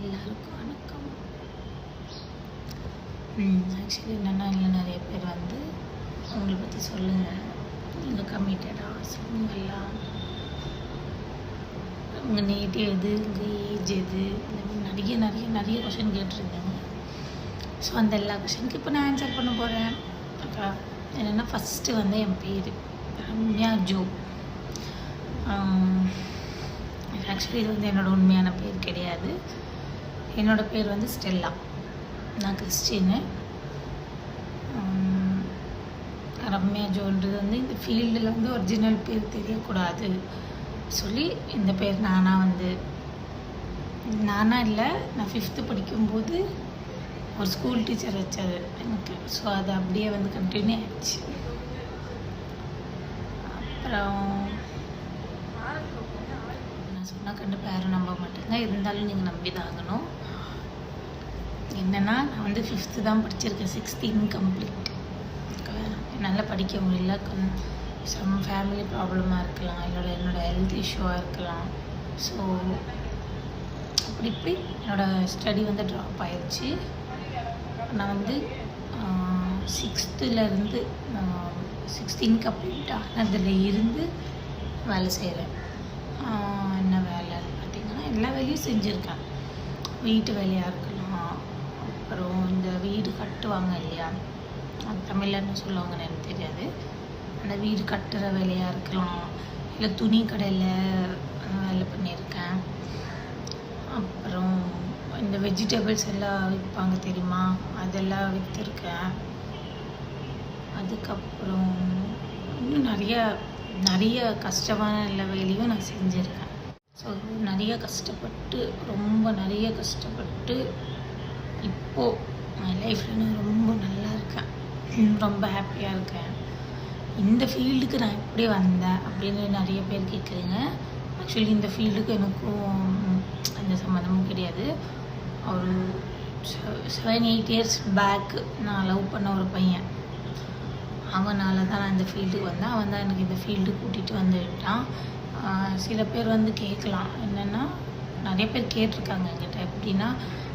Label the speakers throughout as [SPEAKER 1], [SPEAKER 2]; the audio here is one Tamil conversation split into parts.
[SPEAKER 1] எல்லாருக்கும் வணக்கம். ஆக்சுவலி என்னென்னா இல்லை நிறைய பேர் வந்து உங்களை பற்றி சொல்லுங்கள் நீங்கள் கம்மிட்டடாக சொல்லுங்கள்லாம் உங்கள் நேட்டிவ் எது? உங்கள் ஏஜ் எது? இந்த மாதிரி நிறைய நிறைய நிறைய கொஷின் கேட்டிருந்தீங்க. ஸோ அந்த எல்லா கொஷனுக்கு இப்போ நான் ஆன்சர் பண்ண போகிறேன் ஓகே என்னென்னா ஃபஸ்ட்டு வந்து என் பேர். ரம்யா ஜோ. ஆக்சுவலி இது வந்து என்னோடய உண்மையான பேர் கிடையாது. என்னோடய பேர் வந்து ஸ்டெல்லா. நான் கிறிஸ்டின்னு. ரம்யா ஜோன்றது வந்து இந்த ஃபீல்டில் வந்து ஒரிஜினல் பேர் தெரியக்கூடாது. சொல்லி இந்த பேர் நானாக வந்து நானாக இல்லை நான் ஃபிஃப்த்து படிக்கும்போது ஒரு ஸ்கூல் டீச்சர் வச்சது எனக்கு. ஸோ அது அப்படியே வந்து கண்டினியூ ஆயிடுச்சு. அப்புறம் நான் சொன்னால் கண்டிப்பாக யாரும் நம்ப மாட்டேங்க. இருந்தாலும் நீங்கள் நம்பி தான் ஆகணும். என்னென்னா நான் வந்து ஃபிஃப்த்து தான் படிச்சிருக்கேன். சிக்ஸ்த்து இன்கம்ப்ளீட் என்னால் படிக்க முடியல. சம் ஃபேமிலி ப்ராப்ளமாக இருக்கலாம். இல்லை என்னோடய ஹெல்த் இஷ்யூவாக இருக்கலாம். ஸோ அப்படி இப்படி என்னோடய ஸ்டடி வந்து ட்ராப் ஆயிடுச்சு நான் வந்து சிக்ஸ்த்துலேருந்து சிக்ஸ்த் இன்கம்ப்ளீட் ஆனதில் இருந்து வேலை செய்கிறேன் என்ன வேலைன்னு பார்த்தீங்கன்னா எல்லா வேலையும் செஞ்சுருக்கேன். வீட்டு வேலையாக இருக்கும் கட்டுவாங்க இல்லையா? அது தமிழில் என்ன சொல்லுவாங்கன்னு எனக்கு தெரியாது. அந்த வீடு கட்டுற வேலையாக இருக்கலாம். இல்லை துணி கடையில் வேலை பண்ணியிருக்கேன். அப்புறம் இந்த வெஜிடபிள்ஸ் எல்லாம் விற்பாங்க தெரியுமா? அதெல்லாம் விற்றுருக்கேன் அதுக்கப்புறம் இன்னும் நிறைய நிறைய கஷ்டமான எல்லா வேலையும் நான் செஞ்சுருக்கேன். ஸோ நிறைய கஷ்டப்பட்டு ரொம்ப நிறைய கஷ்டப்பட்டு இப்போது என் லைஃப்பில் நான் ரொம்ப நல்லா இருக்கேன். ரொம்ப ஹாப்பியாக இருக்கேன். இந்த ஃபீல்டுக்கு நான் எப்படி வந்தேன் அப்படின்னு நிறைய பேர் கேட்குறீங்க. ஆக்சுவலி இந்த ஃபீல்டுக்கு எனக்கும் எந்த சம்மந்தமும் கிடையாது. ஒரு செவன் எயிட் இயர்ஸ் பேக்கு நான் லவ் பண்ண ஒரு பையன். அவனால் தான் நான் இந்த ஃபீல்டுக்கு வந்தேன். அவன் தான் எனக்கு இந்த ஃபீல்டு கூட்டிகிட்டு வந்து விட்டான். சில பேர் வந்து கேட்கலாம். என்னென்னா நிறைய பேர் கேட்டிருக்காங்க என்கிட்ட. எப்படின்னா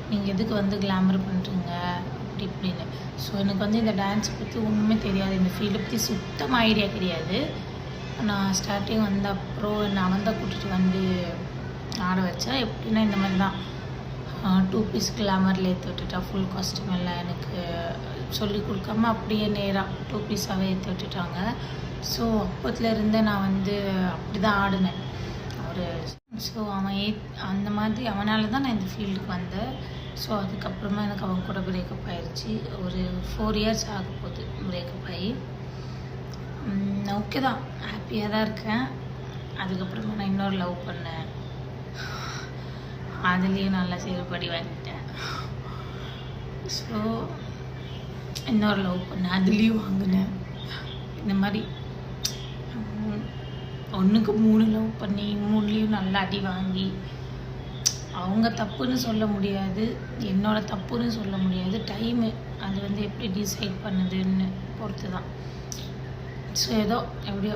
[SPEAKER 1] நீங்கள் எதுக்கு வந்து கிளாமர் பண்ணுறீங்க அப்படி இப்படின்னு. ஸோ எனக்கு வந்து இந்த டான்ஸ் பற்றி ஒன்றுமே தெரியாது. இந்த ஃபீல்டை பற்றி சுத்தமாக ஐடியா கிடையாது. நான் ஸ்டார்டிங் வந்த அப்புறம் நான் அவன் தான் கூட்டிகிட்டு வந்து ஆட வச்சா எப்படின்னா இந்த மாதிரி தான் டூ பீஸ் கிளாமரில் ஏற்றி விட்டுட்டா ஃபுல் காஸ்ட்யூம் எல்லாம் எனக்கு சொல்லி கொடுக்காம அப்படியே நேராக டூ பீஸாகவே ஏற்றி விட்டுட்டாங்க. ஸோ அப்போத்துலேருந்தே நான் வந்து அப்படி தான் ஆடினேன். ஒரு ஸோ அவன் ஏ அந்த மாதிரி அவனால தான் நான் இந்த ஃபீல்டுக்கு வந்தேன். ஸோ அதுக்கப்புறமா எனக்கு அவன் கூட பிரேக்கப் ஆயிடுச்சு ஒரு ஃபோர் இயர்ஸ் ஆக போகுது பிரேக்கப் ஆகி. ஓகே தான். ஹாப்பியாக தான் இருக்கேன். அதுக்கப்புறமா நான் இன்னொரு லவ் பண்ணேன். அதுலேயும் நல்லா செயல்படி வாங்கிட்டேன். ஸோ இன்னொரு லவ் பண்ணேன். அதுலேயும் வாங்கினேன். இந்த மாதிரி ஒன்றுக்கு மூணு லவ் பண்ணி மூணுலேயும் நல்லா அடி வாங்கி. அவங்க தப்புன்னு சொல்ல முடியாது என்னோட தப்புன்னு சொல்ல முடியாது. டைமு அது வந்து எப்படி டிசைட் பண்ணுதுன்னு பொறுத்து தான் ஸோ ஏதோ எப்படியோ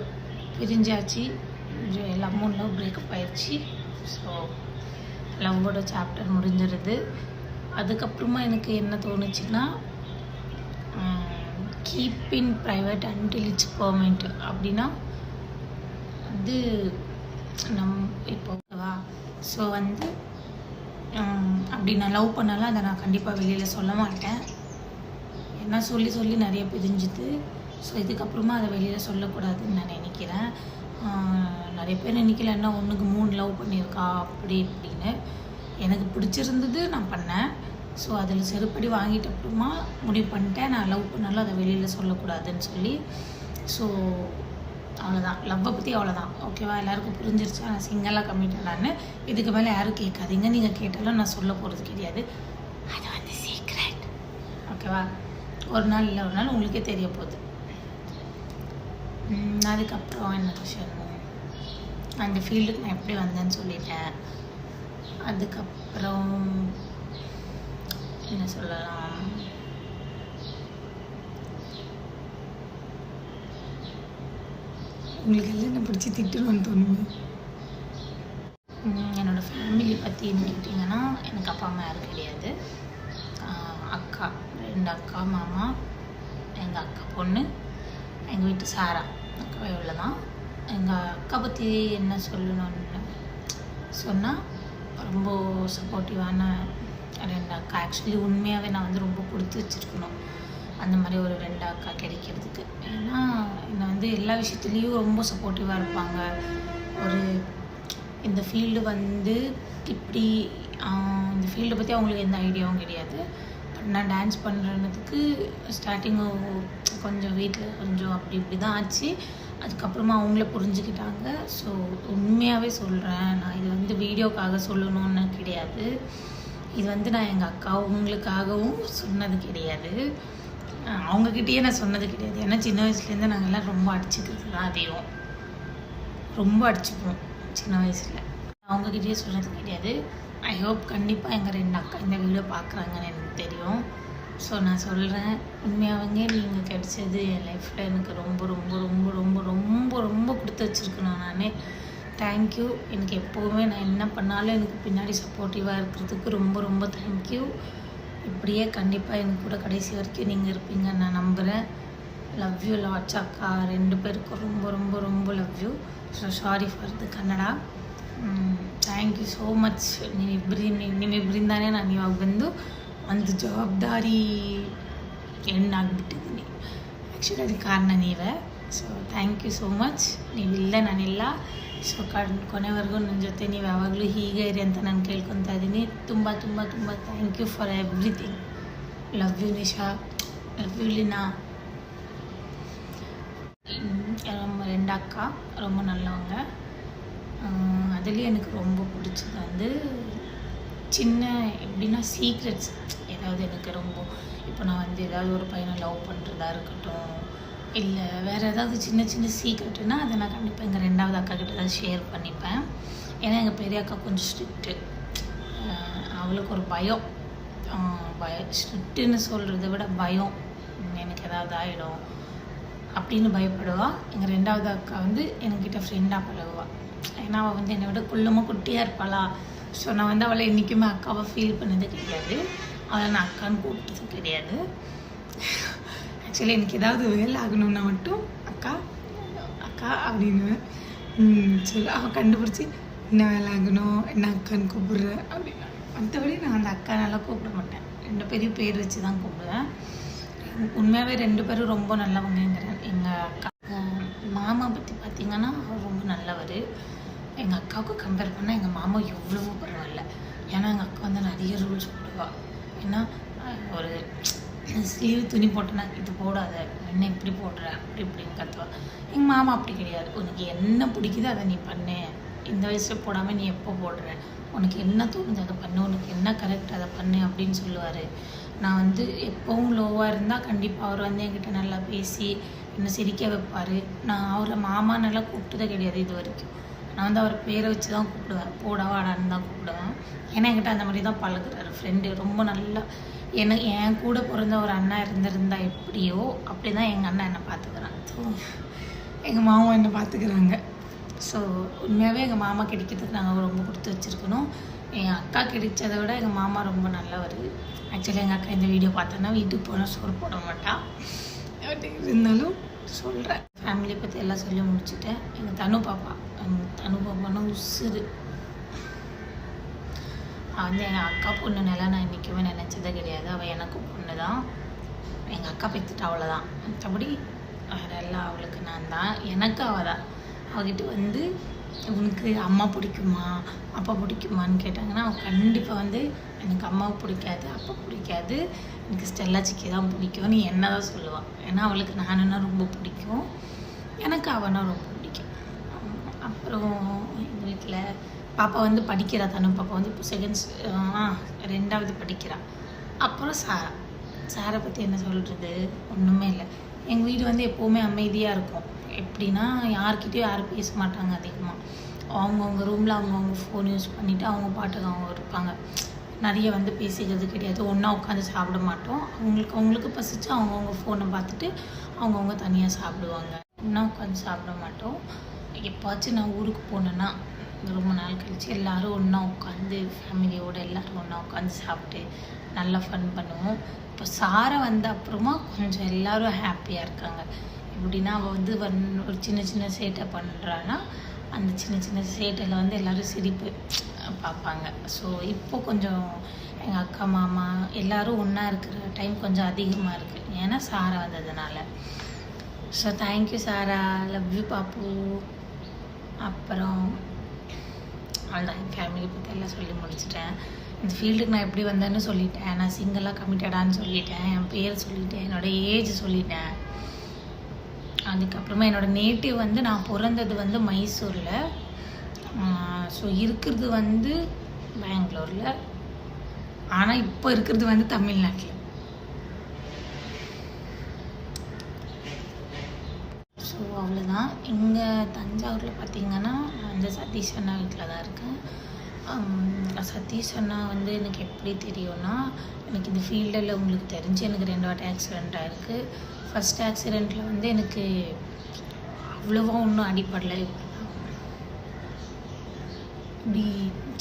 [SPEAKER 1] பிரிஞ்சாச்சு. எல்லா மூணு லவ் பிரேக்கப் ஆயிடுச்சு ஸோ லவ்வோட சாப்டர் முடிஞ்சிருது. அதுக்கப்புறமா எனக்கு என்ன தோணுச்சுன்னா keep in private until it's permanent அப்படின்னா வந்து நம் இப்போவா ஸோ வந்து அப்படி நான் லவ் பண்ணாலும் அதை நான் கண்டிப்பாக வெளியில் சொல்ல மாட்டேன். ஏன்னா சொல்லி சொல்லி நிறைய பிரிஞ்சுது. ஸோ இதுக்கப்புறமா அதை வெளியில் சொல்லக்கூடாதுன்னு நான் நினைக்கிறேன். நிறைய பேர் நினைக்கல என்ன ஒன்றுக்கு மூணு லவ் பண்ணியிருக்கா? அப்படி இப்படின்னு. எனக்கு பிடிச்சிருந்தது நான் பண்ணேன். ஸோ அதில் செருப்படி வாங்கிட்ட அப்புறமா முடிவு பண்ணிட்டேன். நான் லவ் பண்ணாலும் அதை வெளியில் சொல்லக்கூடாதுன்னு சொல்லி. ஸோ அவ்வளோதான் லவ்வை பற்றி அவ்வளோதான் ஓகேவா எல்லாருக்கும் புரிஞ்சிருச்சு? நான் சிங்கலாக கம்மிட்டலான்னு இதுக்கு மேலே யாரும் கேட்காதீங்க. நீங்கள் கேட்டாலும் நான் சொல்ல போகிறது கிடையாது. அது வந்து சீக்ரெட் ஓகேவா ஒரு நாள் இல்லை ஒரு நாள் உங்களுக்கே தெரிய போகுது. அதுக்கப்புறம் என்ன விஷயம் அந்த ஃபீல்டுக்கு நான் எப்படி வந்தேன்னு சொல்லிட்டேன். அதுக்கப்புறம் என்ன சொல்லலாம்? உங்களுக்கு எல்லாம் பிடிச்சி திட்டணும்னு தோணுது. என்னோட ஃபேமிலி பற்றின்னு கேட்டிங்கன்னா எனக்கு அப்பா அம்மா யாரும் கிடையாது. அக்கா ரெண்டு அக்கா மாமா எங்கள் அக்கா பொண்ணு எங்கள் வீட்டு சாரா. அக்கா இவ்வளோ தான் எங்கள் அக்கா பற்றி என்ன சொல்லணும்னு சொன்னால் ரொம்ப சப்போர்ட்டிவான ரெண்டு அக்கா. ஆக்சுவலி உண்மையாகவே நான் வந்து ரொம்ப கொடுத்து வச்சுருக்கணும். அந்த மாதிரி ஒரு ரெண்டு அக்கா கிடைக்கிறதுக்கு. ஏன்னா என்னை வந்து எல்லா விஷயத்துலேயும் ரொம்ப சப்போர்ட்டிவாக இருப்பாங்க. ஒரு இந்த ஃபீல்டு வந்து இப்படி இந்த ஃபீல்டை பற்றி அவங்களுக்கு எந்த ஐடியாவும் கிடையாது. பட் நான் டான்ஸ் பண்ணுறதுக்கு ஸ்டார்டிங் கொஞ்சம் வீட்டில் கொஞ்சம் அப்படி இப்படி தான் ஆச்சு. அதுக்கப்புறமா அவங்கள புரிஞ்சுக்கிட்டாங்க. ஸோ உண்மையாகவே சொல்கிறேன் நான் இது வந்து வீடியோக்காக சொல்லணும்னு கிடையாது. இது வந்து நான் எங்கள் அக்கா உங்களுக்காகவும் சொன்னது கிடையாது. அவங்கக்கிட்டேயே நான் சொன்னது கிடையாது. ஏன்னா சின்ன வயசுலேருந்து நாங்கள்லாம் ரொம்ப அடிச்சுக்கிறது தான் அதிகம். ரொம்ப அடிச்சுப்போம் சின்ன வயசில். அவங்கக்கிட்டேயே சொன்னது கிடையாது. ஐ ஹோப் கண்டிப்பாக எங்கள் ரெண்டு அக்கா இந்த வீடியோ பார்க்குறாங்கன்னு எனக்கு தெரியும். ஸோ நான் சொல்கிறேன் உண்மையாகவே நீங்கள் கிடைச்சது என் லைஃப்பில் எனக்கு ரொம்ப ரொம்ப ரொம்ப ரொம்ப ரொம்ப ரொம்ப கொடுத்து வச்சுருக்கணும் நான். தேங்க்யூ எனக்கு எப்போவுமே நான் என்ன பண்ணாலும் எனக்கு பின்னாடி சப்போர்ட்டிவாக இருக்கிறதுக்கு ரொம்ப ரொம்ப தேங்க்யூ இப்படியே கண்டிப்பாக எனக்கு கூட கடைசி வரைக்கும் நீங்கள் இருப்பீங்கன்னு நான் நம்புகிறேன் லவ் யூ லாட்ஸ் அக்கா ரெண்டு பேருக்கும் ரொம்ப ரொம்ப ரொம்ப love you so sorry for the Kannada thank you so much ನೀವಿಬ್ಬರಿ ನಿಮ್ಮಿಬ್ಬರಿಂದಾನೇ ನಾನು ಇವಾಗ ಬಂದು ಒಂದು ಜವಾಬ್ದಾರಿ ಹೆಣ್ಣಾಗ್ಬಿಟ್ಟಿದ್ದೀನಿ ಆ್ಯಕ್ಚುಲಿ ಅದಕ್ಕೆ ಕಾರಣ ನೀವೇ so thank you so much ನೀವಿಲ್ಲ ನಾನಿಲ್ಲ ಸೊ ಕಣ್ ಕೊನೆವರೆಗೂ ನನ್ನ ಜೊತೆ ನೀವು ಯಾವಾಗಲೂ ಹೀಗೆ ಇರಿ ಅಂತ ನಾನು ಕೇಳ್ಕೊತಾ ಇದ್ದೀನಿ ತುಂಬ ತುಂಬ ತುಂಬ thank you for everything love you Nisha love you Lina ம், நம்ம ரெண்டு அக்கா ரொம்ப நல்லவங்க ஆஹ் அதுலேயும் எனக்கு ரொம்ப பிடிச்சது வந்து சின்ன எப்படின்னா சீக்ரெட்ஸ் ஏதாவது எனக்கு ரொம்ப இப்போ நான் வந்து ஏதாவது ஒரு பையனை லவ் பண்ணுறதா இருக்கட்டும் இல்லை வேறு ஏதாவது சின்ன சின்ன சீக்ரெட்டுனா அதை நான் கண்டிப்பாக எங்கள் ரெண்டாவது அக்கா கிட்ட தான் ஷேர் பண்ணிப்பேன். ஏன்னா எங்கள் பெரிய அக்கா கொஞ்சம் ஸ்ட்ரிக்ட்டு அவளுக்கு ஒரு பயம். பய ஸ்ட்ரிக்ட்டுன்னு சொல்கிறத விட பயம். எனக்கு ஏதாவது ஆகிடும் அப்படின்னு பயப்படுவாள் எங்கள் ரெண்டாவது அக்கா வந்து என்கிட்ட ஃப்ரெண்டாக பழகுவாள் ஏன்னா அவள் வந்து என்னை விட குள்ளமாக குட்டியாக இருப்பாளா. ஸோ நான் வந்து அவளை என்றைக்குமே அக்காவை ஃபீல் பண்ணது கிடையாது. அவளை நான் அக்கான்னு கூப்பிட்டது கிடையாது. ஆக்சுவலி எனக்கு ஏதாவது வேலை ஆகணும்னா மட்டும் அக்கா அக்கா அப்படின்னு சொல்லு. அவன் கண்டுபிடிச்சி என்ன வேலை ஆகணும்? என்ன அக்கான்னு கூப்பிடுற? அப்படின்னா. மற்றபடி நான் அந்த அக்கா நல்லா கூப்பிட மாட்டேன். ரெண்டு பேரையும் பேர் வச்சு தான் கூப்பிடுவேன். உண்மையாகவே ரெண்டு பேரும் ரொம்ப நல்லவங்கிறேன் எங்கள் அக்கா மாமா பற்றி பார்த்தீங்கன்னா அவர் ரொம்ப நல்லவர். எங்கள் அக்காவுக்கு கம்பேர் பண்ணால் எங்கள் மாமா எவ்வளவோ பரவாயில்ல. ஏன்னா எங்கள் அக்கா வந்து நிறைய ரூல்ஸ் போடுவாள் ஏன்னா ஒரு ஸ்லீவ் துணி போட்டேன்னா இது போடாத என்ன இப்படி போடுற? அப்படி இப்படின்னு கத்துவா. எங்கள் மாமா அப்படி கிடையாது. உனக்கு என்ன பிடிக்குதோ அதை நீ பண்ணு. இந்த வயசில் போடாமல் நீ எப்போ போடுற? உனக்கு என்ன தோணுது அதை பண்ணு. உனக்கு என்ன கரெக்ட் அதை பண்ணு அப்படின்னு சொல்லுவார். நான் வந்து எப்போவும் லோவாக இருந்தால் கண்டிப்பாக அவர் வந்து என்கிட்ட நல்லா பேசி என்னை சிரிக்க வைப்பார். நான் அவரை மாமா நல்லா கூப்பிட்டதே கிடையாது இது வரைக்கும். நான் வந்து அவர் பேரை வச்சு தான் கூப்பிடுவேன். போடா வாடான்னு தான் கூப்பிடுவேன். ஏன்னா என்கிட்ட அந்த மாதிரி தான் பழகுறாரு. ஃப்ரெண்டு ரொம்ப நல்லா எனக்கு என் கூட பிறந்த ஒரு அண்ணா இருந்திருந்தா எப்படியோ அப்படி தான் எங்கள் அண்ணா என்னை பார்த்துக்கிறான். ஸோ எங்கள் மாமா என்னை பார்த்துக்கிறாங்க. ஸோ உண்மையாகவே எங்கள் மாமா கிடைக்கிறதுக்கு நாங்கள் ரொம்ப கொடுத்து வச்சுருக்கணும். எங்கள் அக்கா கிடைச்சதை விட எங்கள் மாமா ரொம்ப நல்லவர். ஆக்சுவலி எங்கள் அக்கா இந்த வீடியோ பார்த்தோன்னா வீட்டுக்கு போனால் சோறு போட மாட்டா. அப்படி இருந்தாலும் சொல்கிறேன் ஃபேமிலியை பற்றி எல்லாம் சொல்லி முடிச்சுட்டேன். எங்கள் தனு பாப்பா. அனுபவமான உசுறு. அவள் வந்து எங்கள் அக்கா பொண்ணுனால நான் என்றைக்குமே நினச்சதே கிடையாது. அவள் எனக்கும் பொண்ணு தான் எங்கள் அக்கா பெற்றுட்டு அவ்வளோதான் மற்றபடி வேற எல்லாம் அவளுக்கு நான் தான். எனக்கு அவள் தான் அவகிட்ட வந்து உனக்கு அம்மா பிடிக்குமா? அப்பா பிடிக்குமான்னு கேட்டாங்கன்னா அவள் கண்டிப்பாக வந்து எனக்கு அம்மாவை பிடிக்காது அப்பா பிடிக்காது. எனக்கு ஸ்டெல்லா சிக்கி தான் பிடிக்கும். நீ என்ன தான் சொல்லுவாள் ஏன்னா அவளுக்கு நானுன்னா ரொம்ப பிடிக்கும். எனக்கு அவனா ரொம்ப அப்புறம் எங்கள் வீட்டில் பாப்பா வந்து படிக்கிறா தனு. பாப்பா வந்து இப்போ செகண்ட்ஸ் ரெண்டாவது படிக்கிறா. அப்புறம் சாரா. சாரை பற்றி என்ன சொல்கிறது ஒன்றுமே இல்லை. எங்கள் வீடு வந்து எப்போவுமே அமைதியாக இருக்கும். எப்படின்னா யார்கிட்டயும் யாரும் பேச மாட்டாங்க அதிகமாக அவங்கவுங்க ரூமில் அவங்கவுங்க ஃபோன் யூஸ் பண்ணிவிட்டு அவங்க பாட்டுக்கு அவங்க இருப்பாங்க. நிறைய வந்து பேசிக்கிறது கிடையாது. ஒன்றா உட்காந்து சாப்பிட மாட்டோம். அவங்களுக்கு அவங்களுக்கு பசிச்சு அவங்கவுங்க ஃபோனை பார்த்துட்டு அவங்கவுங்க தனியாக சாப்பிடுவாங்க. ஒன்றா உட்காந்து சாப்பிட மாட்டோம். எப்போவாச்சும் நான் ஊருக்கு போனேன்னா ரொம்ப நாள் கழிச்சு எல்லாரும் ஒன்றா உட்காந்து ஃபேமிலியோடு எல்லாரும் ஒன்றா உட்காந்து சாப்பிட்டு நல்லா ஃபன் பண்ணுவோம். இப்போ சாரை வந்த அப்புறமா கொஞ்சம் எல்லாரும் ஹாப்பியாக இருக்காங்க. எப்படின்னா அவள் வந்து வன் ஒரு சின்ன சின்ன சேட்டை பண்ணுறான்னா அந்த சின்ன சின்ன சேட்டையில் வந்து எல்லாரும் சிரிப்பு பார்ப்பாங்க. ஸோ இப்போ கொஞ்சம் எங்கள் அக்கா மாமா எல்லாரும் ஒன்றா இருக்கிற டைம் கொஞ்சம் அதிகமாக இருக்குது ஏன்னா சாரை வந்ததுனால. So thank you Sarah. Love you பாப்பு. அப்புறம் அவ்வளோதான் என் ஃபேமிலி பற்றி எல்லாம் சொல்லி முடிச்சிட்டேன். இந்த ஃபீல்டுக்கு நான் எப்படி வந்தேன்னு சொல்லிட்டேன். நான் சிங்கிளாக கமிட்டடான்னு சொல்லிட்டேன். என் பேர் சொல்லிட்டேன். என்னோடய ஏஜ் சொல்லிட்டேன். அதுக்கப்புறமா என்னோடய நேட்டிவ் வந்து நான் பிறந்தது வந்து மைசூரில். ஸோ இருக்கிறது வந்து பெங்களூரில். ஆனால் இப்போ இருக்கிறது வந்து தமிழ்நாட்டில். ஸோ அவ்வளோதான் இங்கே தஞ்சாவூரில் பார்த்தீங்கன்னா நான் வந்து சதீஷ் அண்ணா வீட்டில் தான் இருக்கேன் சதீஷ் அண்ணா வந்து எனக்கு எப்படி தெரியும்னா எனக்கு இந்த ஃபீல்டில் உங்களுக்கு தெரிஞ்சு எனக்கு ரெண்டு வாட்டி ஆக்சிடெண்ட் ஆயிருக்கு. ஃபஸ்ட் ஆக்சிடெண்ட்டில் வந்து எனக்கு அவ்வளோவா ஒன்றும் அடிப்படல இப்படி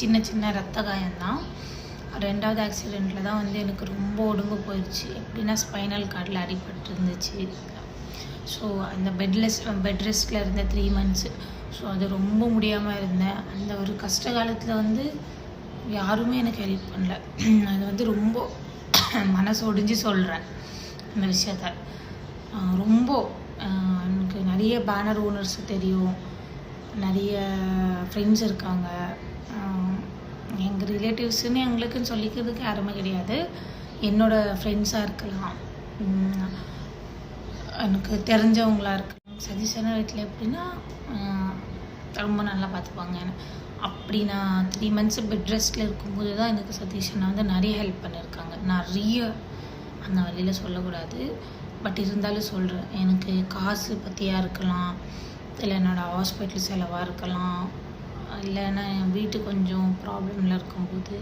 [SPEAKER 1] சின்ன சின்ன ரத்த காயம்தான். ரெண்டாவது ஆக்சிடெண்ட்டில் தான் வந்து எனக்கு ரொம்ப உடம்பு போயிடுச்சு. எப்படின்னா ஸ்பைனல் கார்டில் அடிபட்டு இருந்துச்சு ஸோ அந்த பெட்லெஸ் பெட் ரெஸ்ட்டில் இருந்த த்ரீ மந்த்ஸு ஸோ அது ரொம்ப முடியாமல் இருந்தேன். அந்த ஒரு கஷ்ட காலத்தில் வந்து யாருமே எனக்கு ஹெல்ப் பண்ணல. அது வந்து ரொம்ப மனசு ஒடிஞ்சு சொல்கிறேன் அந்த விஷயத்த. ரொம்ப எனக்கு நிறைய பேனர் ஓனர்ஸ் தெரியும். நிறைய ஃப்ரெண்ட்ஸ் இருக்காங்க. எங்கள் ரிலேட்டிவ்ஸுன்னு எங்களுக்குன்னு சொல்லிக்கிறதுக்கு யாருமே கிடையாது. என்னோடய ஃப்ரெண்ட்ஸாக இருக்கலாம். எனக்கு தெரிஞ்சவங்களா இருக்கலாம் சஜஷனாக வீட்டில் எப்படின்னா ரொம்ப நல்லா பார்த்துப்பாங்க என்னை. அப்படி நான் த்ரீ மந்த்ஸ் பெட் ரெஸ்ட்டில் இருக்கும்போது தான் எனக்கு சதீஷனை வந்து நிறைய ஹெல்ப் பண்ணியிருக்காங்க நிறைய அந்த வழியில் சொல்லக்கூடாது பட் இருந்தாலும் சொல்கிறேன் எனக்கு காசு பற்றியாக இருக்கலாம் இல்லை என்னோடய ஹாஸ்பிட்டல் செலவாக இருக்கலாம் இல்லைன்னா என் வீட்டு கொஞ்சம் ப்ராப்ளமில் இருக்கும்போது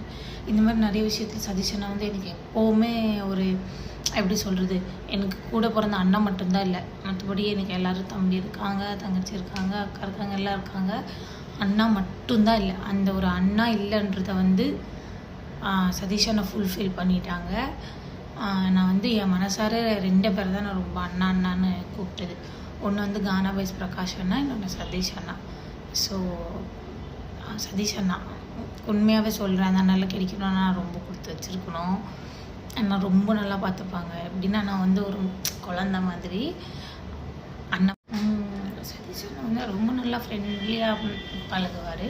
[SPEAKER 1] இந்த மாதிரி நிறைய விஷயத்தில் சஜஷனாக வந்து எனக்கு எப்போவுமே ஒரு எப்படி சொல்கிறது எனக்கு கூட பிறந்த அண்ணன் மட்டும்தான் இல்லை. மற்றபடி எனக்கு எல்லோரும் தம்பி இருக்காங்க தங்கச்சி இருக்காங்க அக்கா இருக்காங்க எல்லாம் இருக்காங்க. அண்ணா மட்டும்தான் இல்லை. அந்த ஒரு அண்ணா இல்லைன்றத வந்து சதீஷனை ஃபுல்ஃபில் பண்ணிட்டாங்க. நான் வந்து என் மனசார ரெண்டு பேர் தான் நான் ரொம்ப அண்ணா அண்ணான்னு கூப்பிட்டது. ஒன்று வந்து கானா பைஸ் பிரகாஷ் அண்ணா இன்னொன்று சதீஷ் அண்ணா. ஸோ சதீஷ் அண்ணா. உண்மையாகவே சொல்கிறேன் அந்த அண்ணால கிடைக்கணும்னா நான் ரொம்ப கொடுத்து வச்சுருக்கணும். அண்ணா ரொம்ப நல்லா பார்த்துப்பாங்க. எப்படின்னா நான் வந்து ஒரு குழந்த மாதிரி. அண்ணா சதீஷ் அண்ணா வந்து ரொம்ப நல்லா ஃப்ரெண்ட்லியாக பழகுவார்.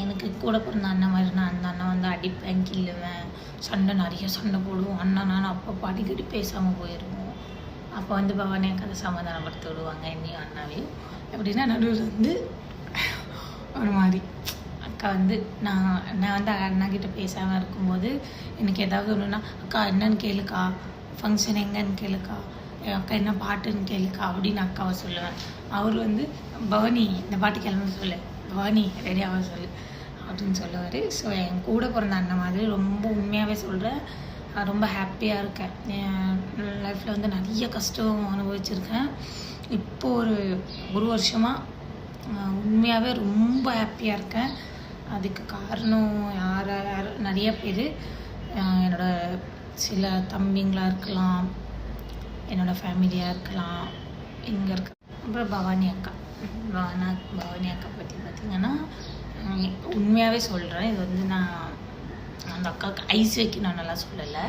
[SPEAKER 1] எனக்கு கூட பிறந்த அண்ணன் மாதிரி நான் அந்த அண்ணன் வந்து அடிப்பேன் கிள்ளுவேன். சண்டை நிறைய சண்டை போடுவோம். அண்ணா நான் அப்போ அடிக்கடி பேசாமல் போயிடுவோம் அப்போ வந்து பவானி கதை சமாதானப்படுத்தி விடுவாங்க என்னையும் அண்ணாவையும். எப்படின்னா நடுவில் வந்து ஒரு மாதிரி. அக்கா வந்து நான் நான் வந்து அண்ணாக்கிட்ட பேசாமல் இருக்கும்போது எனக்கு ஏதாவது ஒன்றுனா அக்கா என்னன்னு கேளுக்கா? ஃபங்க்ஷன் எங்கன்னு கேளுக்கா? என் அக்கா என்ன பாட்டுன்னு கேளுக்கா? அப்படின்னு அக்காவை சொல்லுவேன். அவர் வந்து பவானி இந்த பாட்டு கிளம்ப சொல்லு. பவானி ரெடியாக சொல்லு. அப்படின்னு சொல்லுவார். ஸோ என் கூட பிறந்த அண்ணன் மாதிரி ரொம்ப உண்மையாகவே சொல்கிறேன் ரொம்ப ஹாப்பியாக இருக்கேன். என் லைஃப்பில் வந்து நிறைய கஷ்டம் அனுபவிச்சிருக்கேன். இப்போ ஒரு ஒரு வருஷமாக உண்மையாகவே ரொம்ப ஹாப்பியாக இருக்கேன். அதுக்கு காரணம் யார் யார் நிறைய பேர் என்னோடய சில தம்பிங்களாக இருக்கலாம் என்னோடய ஃபேமிலியாக இருக்கலாம் இங்கே இருக்க அப்புறம் பவானி அக்கா. பவானா பவானி அக்கா பற்றி பார்த்திங்கன்னா உண்மையாகவே சொல்கிறேன் இது வந்து நான் அந்த அக்காவுக்கு ஐஸ் வைக்கணும் நல்லா சொல்லலை.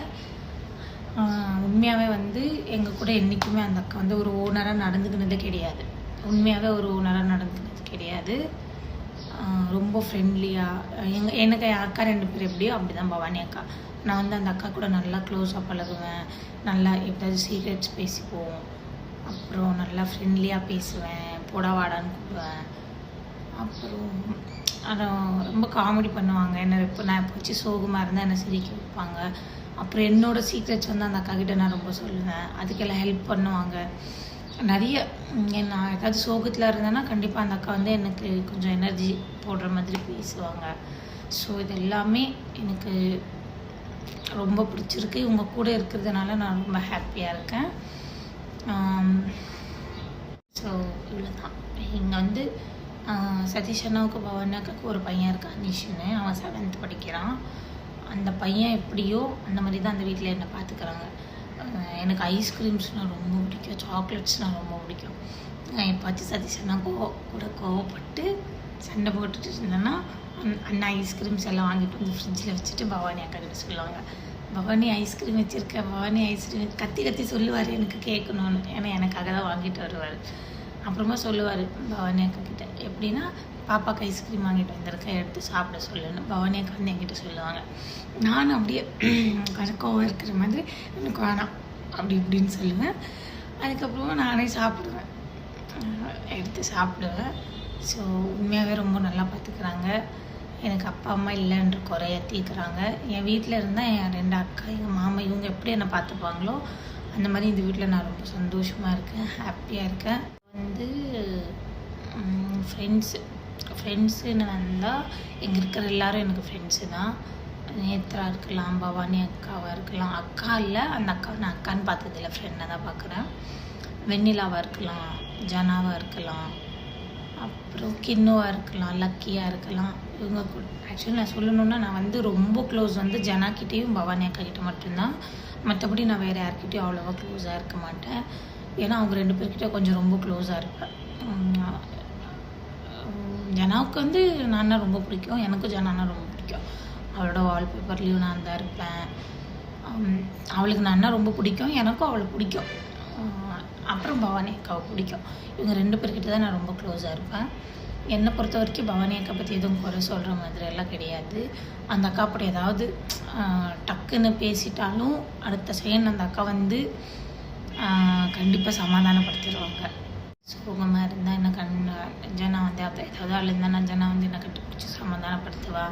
[SPEAKER 1] உண்மையாகவே வந்து எங்கள் கூட என்றைக்குமே அந்த அக்கா வந்து ஒரு ஓனராக நடந்துக்கினதே கிடையாது. உண்மையாகவே ஒரு ஓனராக நடந்துக்கினது கிடையாது. ரொம்ப ஃப்ரெண்ட்லியாக எங்கள் எனக்கு என் அக்கா ரெண்டு பேர் எப்படியோ அப்படி தான் பவானி அக்கா. நான் வந்து அந்த அக்கா கூட நல்லா க்ளோஸாக பழகுவேன். நல்லா எப்படியாவது சீக்ரெட்ஸ் பேசிப்போம். அப்புறம் நல்லா ஃப்ரெண்ட்லியாக பேசுவேன். போடா வாடான்னு கூப்பிடுவேன். அப்புறம் அப்புறம் ரொம்ப காமெடி பண்ணுவாங்க. என்ன இப்போ நான் எப்போச்சும் சோகமாக இருந்தால் என்னை சிரிக்க வைப்பாங்க. அப்புறம் என்னோட சீக்ரெட்ஸ் வந்து அந்த அக்கா கிட்ட நான் ரொம்ப சொல்லுவேன். அதுக்கெல்லாம் ஹெல்ப் பண்ணுவாங்க. நிறைய நான் ஏதாவது சோகத்தில் இருந்தேன்னா கண்டிப்பாக அந்த அக்கா வந்து எனக்கு கொஞ்சம் எனர்ஜி போடுற மாதிரி பேசுவாங்க. ஸோ இது எல்லாமே எனக்கு ரொம்ப பிடிச்சிருக்கு. இவங்க கூட இருக்கிறதுனால நான் ரொம்ப ஹாப்பியாக இருக்கேன். ஸோ இவ்வளோதான் இங்கே வந்து சதீஷ் அண்ணாவுக்கு பவன் அக்காவுக்கு ஒரு பையன் இருக்கான் நிஷுன்னு. அவன் செவன்த் படிக்கிறான். அந்த பையன் எப்படியோ அந்த மாதிரி தான் அந்த வீட்டில் என்னை பார்த்துக்கிறாங்க எனக்கு ஐஸ்கிரீம்ஸ்னால் ரொம்ப பிடிக்கும். சாக்லேட்ஸ்னால் ரொம்ப பிடிக்கும். நான் எப்பாச்சும் சதீஷ் அண்ணா கோ கூட கோவப்பட்டு சண்டை போட்டுட்டு இருந்தேன்னா அண்ணா- அண்ணா ஐஸ்கிரீம்ஸ் எல்லாம் வாங்கிட்டு வந்து ஃப்ரிட்ஜில் வச்சுட்டு பவானி அக்கா சொல்லுவாங்க. பவானி ஐஸ்கிரீம் வச்சுருக்க பவானி ஐஸ்கிரீம் கத்தி கத்தி சொல்லுவார் எனக்கு கேட்கணும்னு. ஏன்னா எனக்காக தான் வாங்கிட்டு வருவார். அப்புறமா சொல்லுவார் பவானி அக்கா கிட்ட. எப்படின்னா பாப்பாவுக்கு ஐஸ்கிரீம் வாங்கிட்டு வந்திருக்கேன் எடுத்து சாப்பிட சொல்லுன்னு பவானி அக்கா என்கிட்ட சொல்லுவாங்க. நானும் அப்படியே கொஞ்சம் இருக்கிற மாதிரி எனக்கு வேணாம் அப்படி இப்படின்னு சொல்லுவேன் அதுக்கப்புறமா நானே சாப்பிடுவேன். எடுத்து சாப்பிடுவேன். ஸோ உண்மையாகவே ரொம்ப நல்லா பார்த்துக்கிறாங்க. எனக்கு அப்பா அம்மா இல்லைன்ற குறைய தீர்க்குறாங்க. என் வீட்டில் இருந்தால் என் ரெண்டு அக்கா எங்கள் மாமா இவங்க எப்படி என்னை பார்த்துப்பாங்களோ அந்த மாதிரி இந்த வீட்டில் நான் ரொம்ப சந்தோஷமாக இருக்கேன் ஹாப்பியாக இருக்கேன். வந்து ஃப்ரெண்ட்ஸு ஃப்ரெண்ட்ஸுன்னு வந்தால் இங்கே இருக்கிற எல்லாரும் எனக்கு ஃப்ரெண்ட்ஸு தான். நேத்ரா இருக்கலாம் பவானி அக்காவாக இருக்கலாம். அக்கா இல்லை அந்த அக்காவை நான் அக்கான்னு பார்த்ததில்ல ஃப்ரெண்டாக தான் பார்க்குறேன். வெண்ணிலாவாக இருக்கலாம் ஜனாவாக இருக்கலாம். அப்புறம் கின்னுவாக இருக்கலாம் லக்கியாக இருக்கலாம். இவங்க கூட ஆக்சுவலி நான் சொல்லணுன்னா நான் வந்து ரொம்ப க்ளோஸ் வந்து ஜனாக்கிட்டேயும் பவானி அக்கா கிட்டே மட்டும்தான். மற்றபடி நான் வேறு யார்கிட்டயும் அவ்வளோவா க்ளோஸாக இருக்க மாட்டேன். ஏன்னா அவங்க ரெண்டு பேர்கிட்ட கொஞ்சம் ரொம்ப க்ளோஸாக இருப்பேன். ஜனாவுக்கு வந்து நான்னா ரொம்ப பிடிக்கும். எனக்கும் ஜனானா ரொம்ப பிடிக்கும். அவளோட வால்பேப்பர்லேயும் நான் தான் இருப்பேன். அவளுக்கு நான் ரொம்ப பிடிக்கும். எனக்கும் அவளை பிடிக்கும். அப்புறம் பவானி அக்காவை பிடிக்கும். இவங்க ரெண்டு பேர்கிட்ட தான் நான் ரொம்ப க்ளோஸாக இருப்பேன். என்னை பொறுத்த வரைக்கும் பவானி அக்கா பற்றி எதுவும் குறை சொல்கிற மாதிரி எல்லாம் கிடையாது. அந்த அக்கா அப்படி ஏதாவது டக்குன்னு பேசிட்டாலும் அடுத்த செகண்ட் அந்த அக்கா வந்து கண்டிப்பாக சமாதானப்படுத்திடுவாங்க சோகமாக இருந்தால் என்ன கண் ஜனா வந்து அப்போ ஏதாவது அழுந்தானா ஜனா வந்து என்னை கட்டிப்பிடிச்சி சமாதானப்படுத்துவா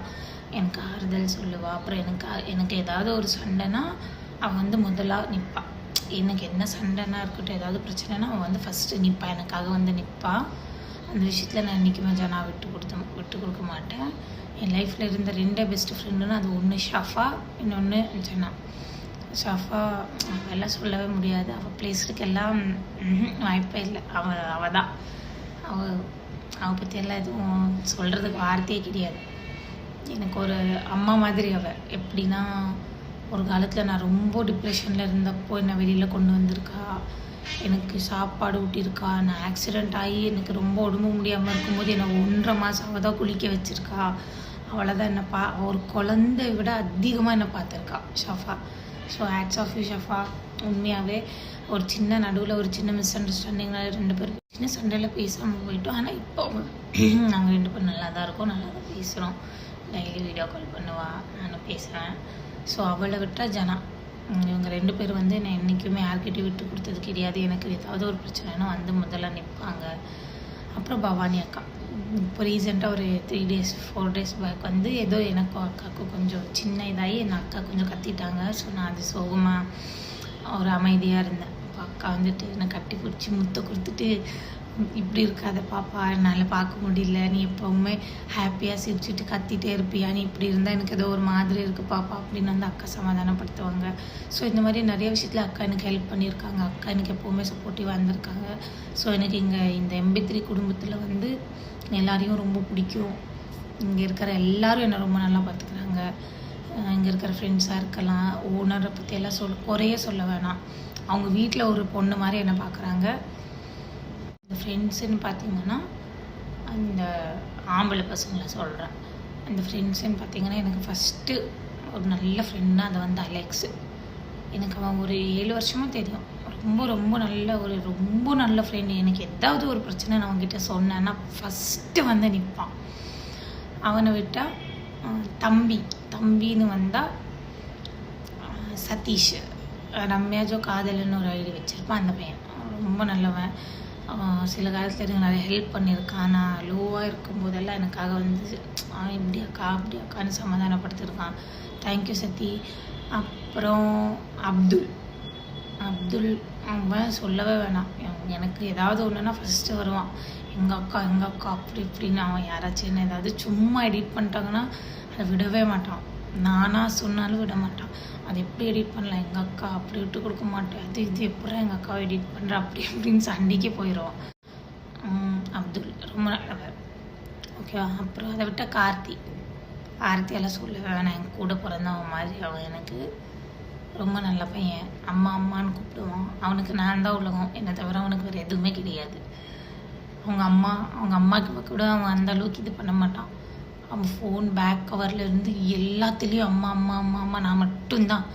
[SPEAKER 1] எனக்கு ஆறுதல் சொல்லுவா அப்புறம் எனக்கு எனக்கு ஏதாவது ஒரு சண்டைனா அவள் வந்து முதலாக நிற்பாள் எனக்கு என்ன சண்டைனா இருக்கட்டும் ஏதாவது பிரச்சனைனா அவள் வந்து ஃபஸ்ட்டு நிற்பா எனக்காக வந்து நிற்பாள் அந்த விஷயத்தில் நான் என்றைக்குமே ஜனா விட்டு கொடுத்த விட்டு கொடுக்க மாட்டேன் என் லைஃப்பில் இருந்த ரெண்டே பெஸ்ட் ஃப்ரெண்டுன்னா அது ஒன்று ஷஃபா இன்னொன்று ஜனா ஷஃபா அவெல்லாம் சொல்லவே முடியாது. அவள் பிளேஸுக்கெல்லாம் வாய்ப்பே இல்லை. அவள் அவள் தான் அவள் அவள் பற்றியெல்லாம் எதுவும் சொல்கிறதுக்கு வார்த்தையே கிடையாது. எனக்கு ஒரு அம்மா மாதிரி அவள் எப்படின்னா ஒரு காலத்தில் நான் ரொம்ப டிப்ரெஷனில் இருந்தப்போ என்னை வெளியில் கொண்டு வந்திருக்கா. எனக்கு சாப்பாடு ஊட்டியிருக்கா. நான் ஆக்சிடெண்ட் ஆகி எனக்கு ரொம்ப உடம்பு முடியாமல் இருக்கும்போது என்னை ஒன்றரை மாதம் அவள் தான் குளிக்க வச்சுருக்கா. அவளை தான் என்னை பா ஒரு குழந்தை விட அதிகமாக என்னை பார்த்துருக்கா Shafa. So hats off you Shafa உண்மையாகவே ஒரு சின்ன நடுவில் ஒரு சின்ன மிஸ் அண்டர்ஸ்டாண்டிங்னால ரெண்டு பேரும் சின்ன சண்டையில் பேசாமல் போயிட்டோம். ஆனால் இப்போ நாங்கள் ரெண்டு பேரும் நல்லா தான் இருக்கோம். நல்லா தான் பேசுகிறோம் டெய்லி வீடியோ கால் பண்ணுவா நானும் பேசுகிறேன் ஸோ அவளை விட்டால் ஜனா. இவங்க ரெண்டு பேர் வந்து நான் என்றைக்குமே யார்கிட்டையும் விட்டு கொடுத்தது கிடையாது. எனக்கு ஏதாவது ஒரு பிரச்சனைனா வந்து முதல்ல நிற்பாங்க அப்புறம் பவானி அக்கா. இப்போ ரீசெண்டாக ஒரு three days four days back வந்து ஏதோ எனக்கும் அக்காவுக்கும் கொஞ்சம் சின்ன இதாகி என் அக்கா கொஞ்சம் கத்திட்டாங்க. ஸோ நான் அது சோகமாக ஒரு அமைதியாக இருந்தேன். அப்போ அக்கா வந்துட்டு என்னை கட்டி பிடிச்சி முத்த கொடுத்துட்டு இப்படி இருக்காத பாப்பா என்னால் பார்க்க முடியல. நீ எப்போவுமே ஹாப்பியாக சிரிச்சுட்டு கத்திட்டே இருப்பியா? நீ இப்படி இருந்தால் எனக்கு ஏதோ ஒரு மாதிரி இருக்குது பாப்பா அப்படின்னு வந்து அக்கா சமாதானப்படுத்துவாங்க. ஸோ இந்த மாதிரி நிறைய விஷயத்தில் அக்கா எனக்கு ஹெல்ப் பண்ணியிருக்காங்க. அக்கா எனக்கு எப்போவுமே சப்போர்ட்டிவாக இருந்திருக்காங்க. ஸோ எனக்கு இங்கே இந்த எம்பித்ரி குடும்பத்தில் வந்து எல்லாரையும் ரொம்ப பிடிக்கும். இங்கே இருக்கிற எல்லாரும் என்னை ரொம்ப நல்லா பார்த்துக்கிறாங்க. இங்கே இருக்கிற ஃப்ரெண்ட்ஸாக இருக்கலாம். ஓனரை பற்றியெல்லாம் சொல் குறைய சொல்ல வேணாம். அவங்க வீட்டில் ஒரு பொண்ணு மாதிரி என்னை பார்க்குறாங்க. இந்த ஃப்ரெண்ட்ஸுன்னு பார்த்தீங்கன்னா அந்த ஆம்பளை பசங்களை சொல்கிறேன் அந்த ஃப்ரெண்ட்ஸுன்னு பார்த்தீங்கன்னா எனக்கு ஃபஸ்ட்டு ஒரு நல்ல ஃப்ரெண்டுனா அது வந்து அலெக்ஸு எனக்கு அவன் ஒரு ஏழு வருஷமாக தெரியும். ரொம்ப ரொம்ப நல்ல ஒரு ரொம்ப நல்ல ஃப்ரெண்டு எனக்கு ஏதாவது ஒரு பிரச்சனை நான் அவன்கிட்ட சொன்னேன்னா ஃபஸ்ட்டு வந்து நிற்பான் அவனை விட்டால் தம்பி. தம்பின்னு வந்தால் சதீஷ். ரம்யாஜோ காதலன்னு ஒரு ஐடி வச்சுருப்பான் அந்த பையன். ரொம்ப நல்லவன். சில காலத்தில் எனக்கு நிறைய ஹெல்ப் பண்ணியிருக்கான் நான் லோவாக இருக்கும்போதெல்லாம் எனக்காக வந்து இப்படி அக்கா அப்படி அக்கான்னு சமாதானப்படுத்திருக்கான் தேங்க்யூ சத்தி. அப்புறம் அப்துல். அப்துல் அவன் சொல்லவே வேணாம். எனக்கு ஏதாவது ஒன்றுனா ஃபஸ்ட்டு வருவான். எங்கள் அக்கா எங்கள் அக்கா அப்படி இப்படின்னு அவன் யாராச்சும் என்ன ஏதாவது சும்மா எடிட் பண்ணிட்டாங்கன்னா அதை விடவே மாட்டான். நானாக சொன்னாலும் விட மாட்டான். அது எப்படி எடிட் பண்ணலாம்? எங்கள் அக்கா அப்படி விட்டு கொடுக்க மாட்டேன் அது இது எப்படா எங்கள் அக்காவை எடிட் பண்ணுற அப்படி இப்படின்னு சண்டைக்கு போயிடும் அப்துல் ரொம்ப நல்லவர். ஓகேவா அப்புறம் அதை விட்டால் கார்த்தி. கார்த்தியெல்லாம் சொல்ல வேணாம். எங்கள் கூட பிறந்தவன் மாதிரி. அவன் எனக்கு ரொம்ப நல்ல பையன். அம்மா அம்மான்னு கூப்பிடுவான். அவனுக்கு நான் தான் உலகம். என்னை தவிர அவனுக்கு வேறு எதுவுமே கிடையாது. அவங்க அம்மா அவங்க அம்மாவுக்கு கூட அவன் அந்த அளவுக்கு இது பண்ண மாட்டான். ஃபோன் பேக் கவர்லேருந்து எல்லாத்துலேயும் அம்மா அம்மா அம்மா அம்மா நான் மட்டும்தான்.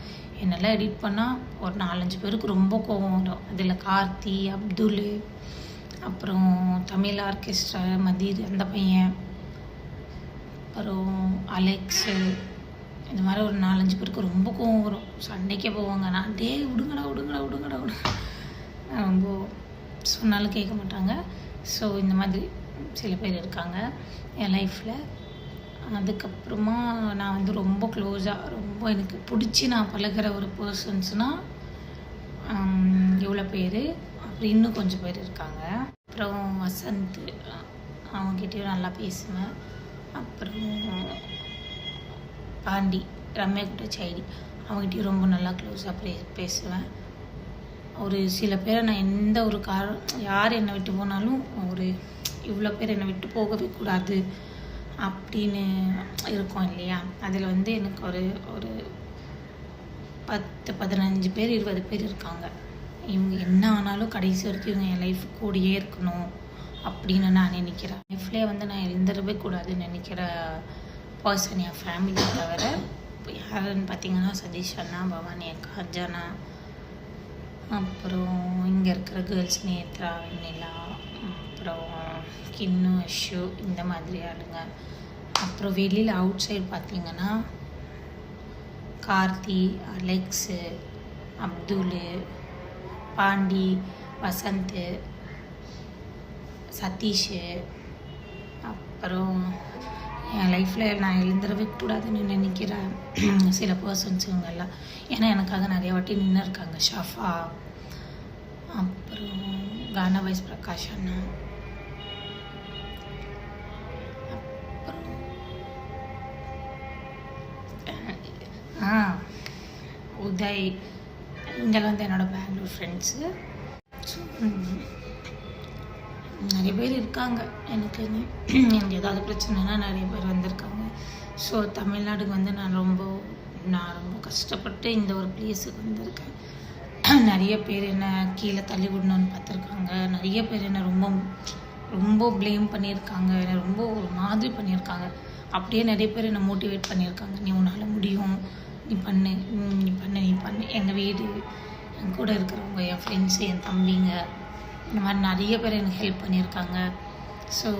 [SPEAKER 1] என்னெல்லாம் எடிட் பண்ணால் ஒரு நாலஞ்சு பேருக்கு ரொம்ப கோவம் வரும். அதில் கார்த்தி அப்துல் அப்புறம் தமிழ் ஆர்கெஸ்ட்ரா மதீர் அந்த பையன் அப்புறம் அலெக்ஸு இந்த மாதிரி ஒரு நாலஞ்சு பேருக்கு ரொம்ப கோவம் வரும். சண்டைக்கே போவாங்க. நான் டே விடுங்கடா விடுங்கடா விடுங்கடா விடுங்க ரொம்ப சொன்னாலும் கேட்க மாட்டாங்க. ஸோ இந்த மாதிரி சில பேர் இருக்காங்க என் லைஃப்பில் அதுக்கப்புறமா நான் வந்து ரொம்ப க்ளோஸாக ரொம்ப எனக்கு பிடிச்சி நான் பழகுற ஒரு பர்சன்ஸ்னால் இவ்வளோ பேர். அப்புறம் இன்னும் கொஞ்சம் பேர் இருக்காங்க. அப்புறம் வசந்த் அவங்ககிட்டயும் நல்லா பேசுவேன். அப்புறம் பாண்டி ரம்யா கிட்ட சைடி அவங்ககிட்டயும் ரொம்ப நல்லா க்ளோஸாக பே பேசுவேன். ஒரு சில பேரை நான் எந்த ஒரு காரணம் யார் என்னை விட்டு போனாலும் ஒரு இவ்வளோ பேர் என்னை விட்டு போகவே கூடாது. அப்படின்னு இருக்கும் இல்லையா? அதில் வந்து எனக்கு ஒரு ஒரு பத்து பதினஞ்சு பேர் இருபது பேர் இருக்காங்க. இவங்க என்ன ஆனாலும் கடைசி வரைக்கும் இவங்க என் லைஃப் கூடயே இருக்கணும் அப்படின்னு நான் நினைக்கிறேன். லைஃப்லேயே வந்து நான் எழுந்திரவே கூடாதுன்னு நினைக்கிற பர்சன் என் ஃபேமிலியை தவிர யாருன்னு பார்த்தீங்கன்னா சதீஷ் அண்ணா பவானி அக்கா அஜானா அப்புறம் இங்கே இருக்கிற கேர்ள்ஸ் நேத்ரா வெண்ணிலா அப்புறம் கின்னு இஷ்யூ இந்த மாதிரி ஆளுங்க அப்புறம் வெளியில் அவுட் சைடு பார்த்தீங்கன்னா கார்த்தி அலெக்ஸு அப்துல் பாண்டி வசந்த் சதீஷ் அப்புறம் என் லைஃப்பில் நான் எழுந்துடவே கூடாதுன்னு நினைக்கிற சில பர்சன்ஸ் இவங்கெல்லாம். ஏன்னா எனக்காக நிறைய வாட்டி நின்று இருக்காங்க ஷஃபா அப்புறம் கானா வைஸ் பிரகாஷ் அண்ணா. உதய் இங்கெல்லாம் வந்து என்னோட பெங்களூர் ஃப்ரெண்ட்ஸு நிறைய பேர் இருக்காங்க. எனக்கு எனக்கு ஏதாவது பிரச்சனைனா நிறைய பேர் வந்திருக்காங்க. ஸோ தமிழ்நாடுக்கு வந்து நான் ரொம்ப நான் ரொம்ப கஷ்டப்பட்டு இந்த ஒரு பிளேஸுக்கு வந்திருக்கேன். நிறைய பேர் என்ன கீழே தள்ளி விடணும்னு பார்த்துருக்காங்க. நிறைய பேர் என்ன ரொம்ப ரொம்ப ப்ளேம் பண்ணியிருக்காங்க. என்னை ரொம்ப ஒரு மாதிரி பண்ணியிருக்காங்க. அப்படியே நிறைய பேர் என்னை மோட்டிவேட் பண்ணியிருக்காங்க. நீ உன்னால் முடியும். நீ பண்ணு நீ பண்ணு நீ பண்ணு. எங்கள் வீடு என் கூட இருக்கிறவங்க என் ஃப்ரெண்ட்ஸு என் தம்பிங்க இந்த மாதிரி நிறைய பேர் எனக்கு ஹெல்ப் பண்ணியிருக்காங்க. ஸோ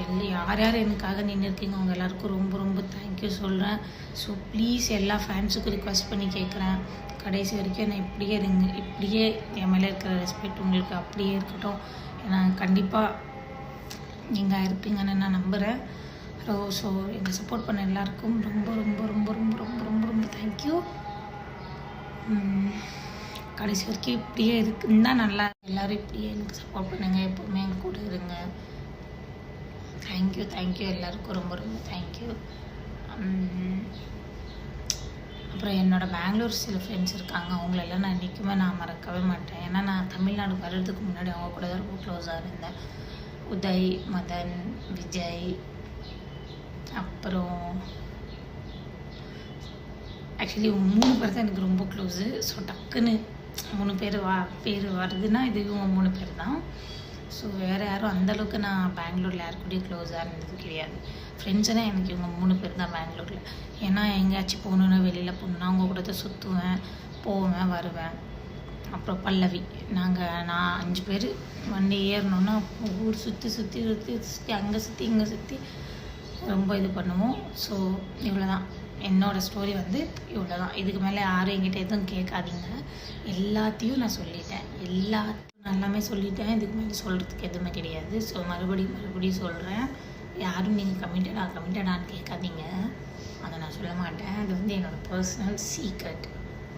[SPEAKER 1] எல்லாம் யார் யார் எனக்காக நின்று இருக்கீங்க அவங்க எல்லாருக்கும் ரொம்ப ரொம்ப தேங்க்யூ சொல்கிறேன் ஸோ ப்ளீஸ் எல்லா ஃபேன்ஸுக்கும் ரிக்வஸ்ட் பண்ணி கேட்குறேன். கடைசி வரைக்கும் நான் இப்படியே இருங்க இப்படியே என் மேலே இருக்கிற ரெஸ்பெக்ட் உங்களுக்கு அப்படியே இருக்கட்டும். நான் கண்டிப்பாக நீங்கள் இருப்பீங்கன்னு நான் நம்புகிறேன் ஸோ ஸோ என்னை சப்போர்ட் பண்ண எல்லாருக்கும் ரொம்ப ரொம்ப ரொம்ப ரொம்ப ரொம்ப ரொம்ப ரொம்ப தேங்க்யூ கடைசி வரைக்கும் இப்படியே இருக்குன்னா நல்லா எல்லோரும் இப்படியே எனக்கு சப்போர்ட் பண்ணுங்கள் எப்போவுமே எங்கள் கூட இருங்க. தேங்க்யூ தேங்க்யூ எல்லாருக்கும் ரொம்ப ரொம்ப தேங்க்யூ அப்புறம் என்னோட பெங்களூர் சில ஃப்ரெண்ட்ஸ் இருக்காங்க. அவங்களெல்லாம் நான் இன்றைக்குமே நான் மறக்கவே மாட்டேன். ஏன்னா நான் தமிழ்நாடு வர்றதுக்கு முன்னாடி அவங்க கூட தான் ரொம்ப க்ளோஸாக இருந்தேன். உதய் மதன் விஜய் அப்புறம் ஆக்சுவலி மூணு பேர் தான் எனக்கு ரொம்ப க்ளோஸு ஸோ டக்குன்னு மூணு பேர் வா பேர் வருதுன்னா இது இவங்க மூணு பேர் தான் ஸோ வேறு யாரும் அந்தளவுக்கு நான் பெங்களூரில் யார் கூடயும் க்ளோஸாக இருந்தது கிடையாது. ஃப்ரெண்ட்ஸ்னால் எனக்கு இவங்க மூணு பேர் தான் பெங்களூரில். ஏன்னா எங்கேயாச்சும் போகணுன்னா வெளியில் போகணுன்னா அவங்க கூட தான் சுற்றுவேன் போவேன் வருவேன். அப்புறம் பல்லவி. நாங்கள் நான் அஞ்சு பேர். வண்டி ஏறினோன்னா ஊர் சுற்றி சுற்றி சுற்றி சுற்றி அங்கே சுற்றி இங்கே சுற்றி ரொம்ப இது பண்ணுவோம் ஸோ இவ்வளோ தான் என்னோடய ஸ்டோரி வந்து இவ்வளோ தான் இதுக்கு மேலே யாரும் என்கிட்ட எதுவும் கேட்காதீங்க. எல்லாத்தையும் நான் சொல்லிட்டேன். எல்லாத்தையும் எல்லாமே சொல்லிட்டேன். இதுக்கு மேலே சொல்கிறதுக்கு எதுவுமே கிடையாது. ஸோ மறுபடியும் மறுபடியும் சொல்கிறேன் யாரும் நீங்கள் கமிட்டடா கமிட்டடான்னு கேட்காதீங்க. அதை நான் சொல்ல மாட்டேன். அது வந்து என்னோடய பர்சனல் சீக்ரெட்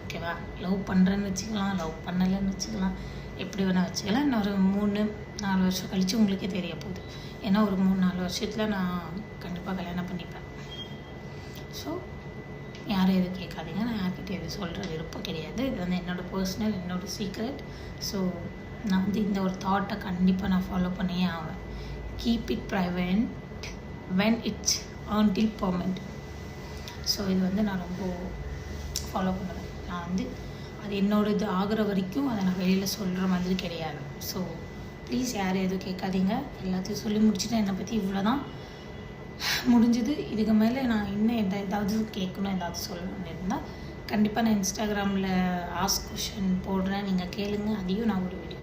[SPEAKER 1] ஓகேவா லவ் பண்ணுறேன்னு வச்சுக்கலாம். லவ் பண்ணலைன்னு வச்சுக்கலாம். எப்படி வேணால் வச்சுக்கலாம். இன்னும் ஒரு மூணு நாலு வருஷம் கழித்து உங்களுக்கே தெரிய போகுது. ஏன்னா ஒரு மூணு நாலு வருஷத்தில் நான் கண்டிப்பாக கல்யாணம் பண்ணிப்பேன். ஸோ யாரும் எதுவும் கேட்காதீங்க. நான் யார்கிட்ட எதுவும் சொல்கிற விருப்பம் கிடையாது. இது வந்து என்னோடய பர்சனல் என்னோடய சீக்ரெட் ஸோ நான் வந்து இந்த ஒரு தாட்டை கண்டிப்பாக நான் ஃபாலோ பண்ணியே ஆவேன். Keep it private when it's until permanent so இது வந்து நான் ரொம்ப ஃபாலோ பண்ணுவேன். நான் வந்து அது என்னோட இது ஆகிற வரைக்கும் அதை நான் வெளியில் சொல்கிற மாதிரி கிடையாது. ஸோ ப்ளீஸ் யாரும் எதுவும் கேட்காதீங்க. எல்லாத்தையும் சொல்லி முடிச்சுட்டு என்னை பற்றி இவ்வளோ தான் முடிஞ்சது. இதுக்கு மேலே நான் இன்னும் எந்த ஏதாவது கேட்கணும் ஏதாவது சொல்லணும்னு இருந்தால் கண்டிப்பாக நான் இன்ஸ்டாகிராமில் ஆஸ்க் கொஷின் போடுறேன். நீங்கள் கேளுங்க. அதையும் நான் ஒரு வீடியோ